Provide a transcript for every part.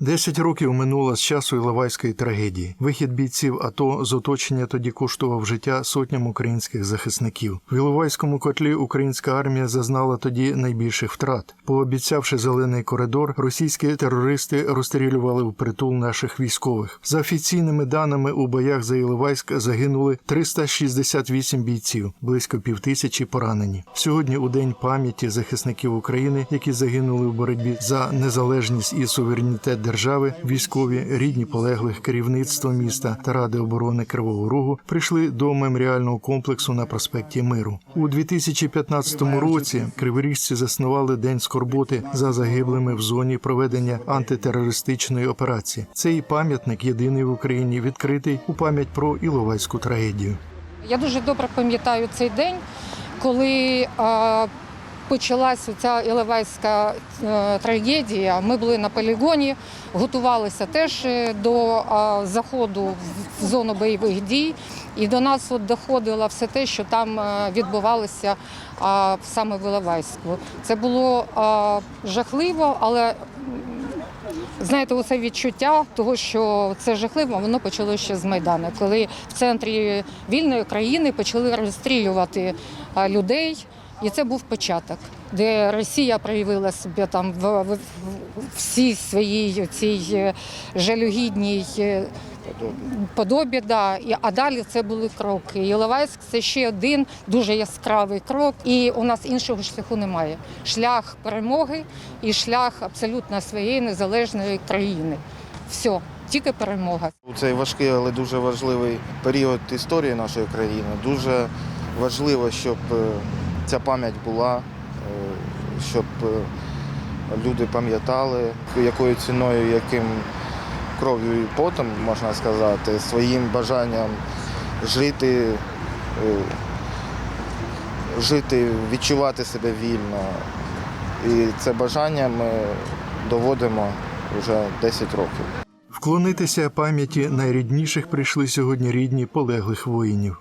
Десять років минуло з часу Іловайської трагедії. Вихід бійців АТО з оточення тоді коштував життя сотням українських захисників. В Іловайському котлі українська армія зазнала тоді найбільших втрат. Пообіцявши зелений коридор, російські терористи розстрілювали в притул наших військових. За офіційними даними у боях за Іловайськ загинули 368 бійців, близько півтисячі поранені. Сьогодні у день пам'яті захисників України, які загинули в боротьбі за незалежність і суверенітет держави, військові, рідні полеглих, керівництво міста та ради оборони Кривого Рогу прийшли до меморіального комплексу на проспекті Миру. У 2015 році криворіжці заснували день скорботи за загиблими в зоні проведення антитерористичної операції. Цей пам'ятник єдиний в Україні відкритий у пам'ять про Іловайську трагедію. Я дуже добре пам'ятаю цей день, коли почалася ця Іловайська е, трагедія. Ми були на полігоні, готувалися теж е, до заходу в зону бойових дій, і до нас от доходило все те, що там е, відбувалося саме в Іловайську. Це було жахливо, але Знаєте, оце відчуття того, що це жахливо, воно почалося ще з Майдану, коли в центрі вільної країни почали розстрілювати людей. І це був початок, де Росія проявила себе там в, в, в всій своїй цій е, жалюгідній е, подобі. Да. І, а далі це були кроки. Іловайськ це ще один дуже яскравий крок, і у нас іншого шляху немає. Шлях перемоги і шлях абсолютно своєї незалежної країни. Все, тільки перемога. У цей важкий, але дуже важливий період історії нашої країни. Дуже важливо, щоб е, ця пам'ять була, е, щоб е, люди пам'ятали, якою ціною, яким кров'ю і потом, можна сказати, своїм бажанням жити, е, жити, відчувати себе вільно. І це бажання ми доводимо вже 10 років. Вклонитися пам'яті найрідніших прийшли сьогодні рідні полеглих воїнів.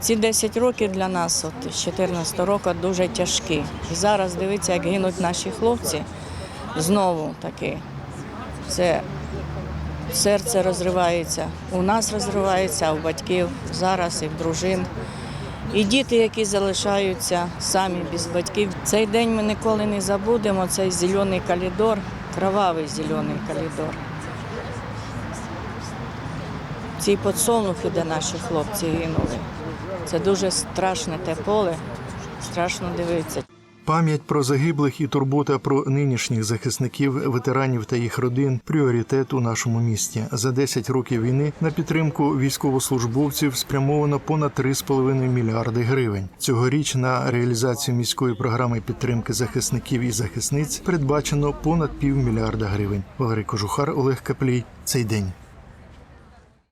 Ці 10 років для нас, от з 14 року, дуже тяжкі. І зараз дивіться, як гинуть наші хлопці. Знову таки. Це серце розривається. У нас розривається, а у батьків зараз і в дружин. І діти, які залишаються самі без батьків. Цей день ми ніколи не забудемо. Цей зелений коридор, кровавий зелений коридор. Ці подсолнухи, де наші хлопці гинули. Це дуже страшне те поле, страшно дивитися. Пам'ять про загиблих і турбота про нинішніх захисників, ветеранів та їх родин пріоритет у нашому місті. За 10 років війни на підтримку військовослужбовців спрямовано понад 3,5 мільярди гривень. Цьогоріч на реалізацію міської програми підтримки захисників і захисниць передбачено понад півмільярда гривень. Валерій Кожухар, Олег Каплій. Цей день.